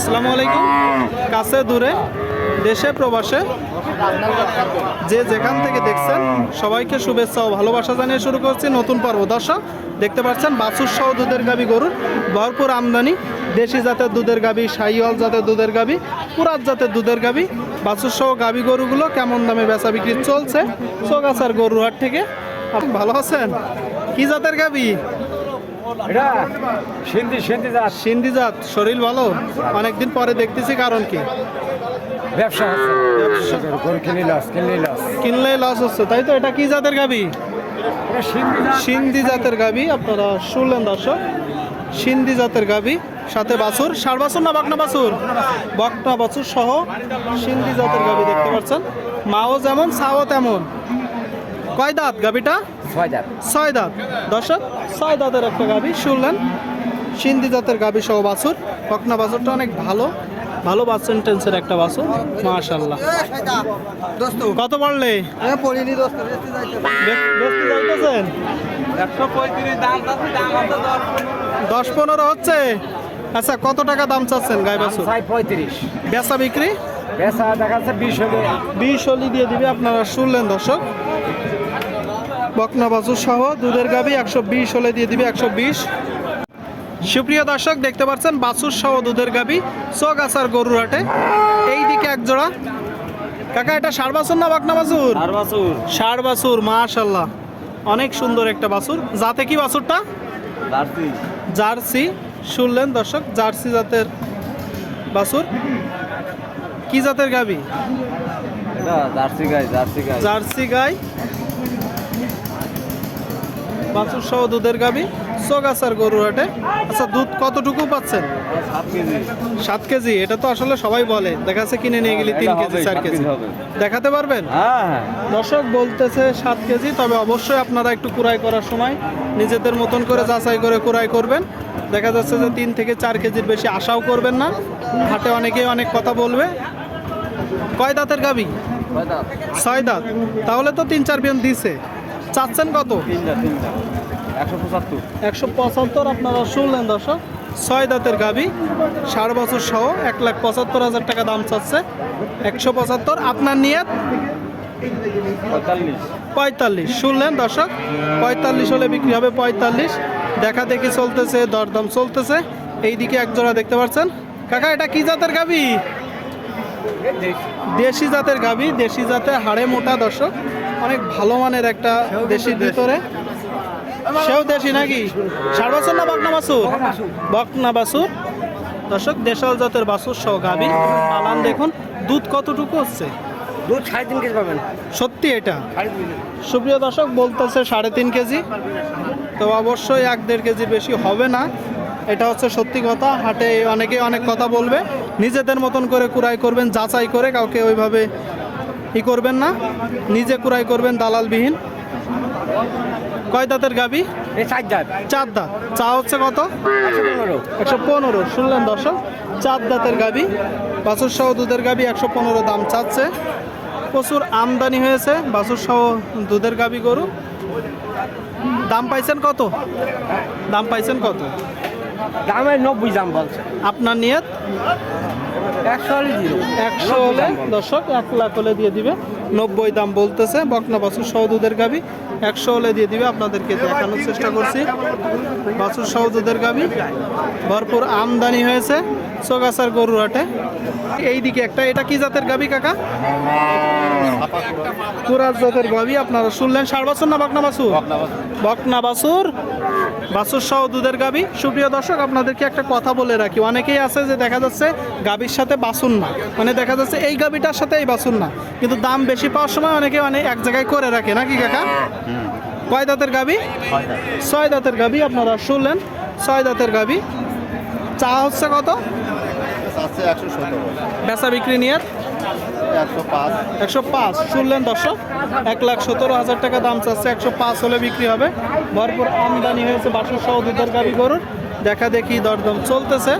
আসসালামু আলাইকুম। কাছে দূরে, দেশে, প্রবাসে। যে যেখান থেকে দেখছেন, সবাইকে শুভেচ্ছা ও ভালোবাসা জানিয়ে শুরু করছি নতুন পর্ব। দর্শক, দেখতে পাচ্ছেন, বাছুর সহ দুধের গাবি গরুর ভরপুর আমদানি। দেশি জাতের দুধের গাবি সাইওয়াল জাতের দুধের গাবি, পুরাত জাতের দুধের গাবি। বাছুর সহ গাবি গরুগুলো কেমন দামে বেচা বিক্রি চলছে? চোগাছার গরুহাট থেকে। আপনি ভালো আছেন? কি জাতের গাবি? এটা সিন্ধি সিন্ধি জাত। সিন্ধি জাত শরীর ভালো? অনেকদিন পরে দেখতেছি কারণ কি? ব্যবসা হচ্ছে। গরু কিনে লস কিনলে লস কিনলে লস হচ্ছে তাই তো? এটা কি জাতের গাবি? সিন্ধি জাতের গাবি আপনারা শুনলেন দর্শক। সিন্ধি জাতের গাবি সাথে বাছুর। ষাট বাছুর না বকনা বাছুর? বকনা বাছুর সহ সিন্ধি জাতের গাবি দেখতে পাচ্ছেন। মাও যেমন সাও তেমন। কয় দাঁত গাবিটা? ছয় দাঁত দর্শক ছয় দাঁতের একটা গাবি শুনলেন? সিন্ধি জাতের গাবি সহ বাছুর। বকনা বাছুরটা অনেক ভালো ভালো পার্সেন্টেন্সের একটা বাছুর মাশাল্লাহ কত পড়লে যাইতেছেন? দশ পনেরো। হচ্ছে? আচ্ছা কত টাকা দাম চাচ্ছেন গাই বাছুর? ছয় পঁয়ত্রিশ। বেচা বিক্রি? বেচা দেখা যাচ্ছে বিশ হলে। বিশ হলি দিয়ে দিবে আপনারা শুনলেন দর্শক? বকনা বাছুর সহ দুধের গাবি একশো বিশ হলে দিয়ে দিবে একশো বিশ। সুপ্রিয় দর্শক দেখতে পাচ্ছেন বাছুর সহ দুধের গাবি চোগাছার গরুর হাটে। এই দিকে এক জোড়া। কাকা এটা ষাড় বাছুর না বকনা বাছুর। ষাড় বাছুর মাশাল্লাহ অনেক সুন্দর একটা বাছুর। যাতে কি বাছুরটা? জার্সি। জার্সি। শুনলেন দর্শক জার্সি জাতের বাছুর। কি জাতের গাবি জার্সি গাই জার্সি গাই। জার্সি গাই। বাছুর সহ দুধের গাবি সোগাছার গরু হাটে। আচ্ছা দুধ কতটুকু পাচ্ছেন? সাত কেজি। এটা তো আসলে সবাই বলে। দেখা যাচ্ছে কিনে নিয়ে গেলে তিন কেজি চার কেজি। দেখাতে পারবেন? হ্যাঁ হ্যাঁ। দর্শক বলতেছে সাত কেজি তবে অবশ্যই আপনারা একটু কুড়াই করার সময় নিজেদের মতন করে যাচাই করে কুড়াই করবেন। দেখা যাচ্ছে যে তিন থেকে চার কেজির বেশি আশাও করবেন না। হাটে অনেকেই অনেক কথা বলবে। কয় দাঁতের গাবি ছয় দাঁত। তাহলে তো তিন চার বিয়ন দিছে। চাচ্ছেন কত? একশো পঁচাত্তর। একশো পঁচাত্তর আপনারা শুনলেন দর্শক। ছয় দাঁতের গাবি ষাট বছর সহ এক লাখ পঁচাত্তর হাজার টাকা দাম চাচ্ছে। একশো পঁচাত্তর আপনার নিয়ত? পঁয়তাল্লিশ। পঁয়তাল্লিশ। শুনলেন দর্শক? পঁয়তাল্লিশ হলে বিক্রি হবে পঁয়তাল্লিশ। দেখা দেখি চলতেছে দরদাম চলতেছে। এইদিকে এক জোড়া দেখতে পাচ্ছেন। কাকা এটা কি জাতের গাবি দেশি জাতের গাবি দেশি জাতের হাড়ে মোটা দর্শক অনেক ভালো মানের একটা দেশির ভিতরে। সেও দেশি নাকি? ষাট বছর না বকনা বাসুর বকনা বাসুর দর্শক দেশাল জাতের বাসুর সহ গাবি পালান দেখুন দুধ কতটুকু হচ্ছে? দুধ সাড়ে তিন কেজি পাবেন। সত্যি এটা? সুপ্রিয় দর্শক বলতেছে সাড়ে তিন কেজি। তো অবশ্যই এক দেড় কেজি বেশি হবে না। এটা হচ্ছে সত্যি কথা। হাটে অনেকে অনেক কথা বলবে। নিজেদের মতন করে কুড়াই করবেন যাচাই করে কাউকে ওইভাবে ই করবেন না। নিজে কুরাই করবেন দালালবিহীন। কয় দাঁতের গাবি? চার জাত চার দাঁত। চা হচ্ছে কত? একশো পনেরো। শুনলেন দর্শক চার দাঁতের গাবি বাছুর সহ দুধের গাবি একশো পনেরো দাম চাচ্ছে। প্রচুর আমদানি হয়েছে বাছুর সহ দুধের গাবি গরু। দাম পাইছেন কত? দাম পাইছেন কত? দামে নব্বই দাম বলছে। আপনার নিয়ত? একশো হলে দর্শক এক লাখ হলে দিয়ে দিবে। নব্বই দাম বলতেছে বকনা বাছুর সহ দুধের গাবি একশো হলে দিয়ে দিবে আপনাদেরকে দেখানোর চেষ্টা করছি। বাছুর সহ দুধের গাবি ভরপুর আমদানি হয়েছে চোগাছার গরুর হাটে। এইদিকে একটা এটা কি জাতের গাবি কাকা? কুরাজ জাতের গাবি আপনারা শুনলেন। ষাট বছর না বকনা বাছুর? বকনা বাছুর। বাছুর সহ দুধের গাবি সুপ্রিয় দর্শক আপনাদেরকে একটা কথা বলে রাখি। অনেকেই আছে যে দেখা যাচ্ছে গাবির সাথে বাসুন না। মানে দেখা যাচ্ছে এই গাবিটার সাথে এই বাছুর না। কিন্তু দাম বেশি পাওয়ার সময় অনেকে অনেক এক জায়গায় করে রাখে। নাকি কাকা? কয় দাঁতের গাবি ছয় দাঁতের গাবি আপনারা শুনলেন। ছয় দাঁতের গাবি চা হচ্ছে কত? বেচা বিক্রি নিয়ে একশো পাঁচ। শুনলেন দর্শক? এক লাখ সতেরো হাজার টাকা দাম চাচ্ছে। একশো পাঁচ হলে বিক্রি হবে। ভরপুর আমদানি হয়েছে বাসুর সহ দুধের গাড়ি গরুর। দেখা দেখি দরদম চলতেছে।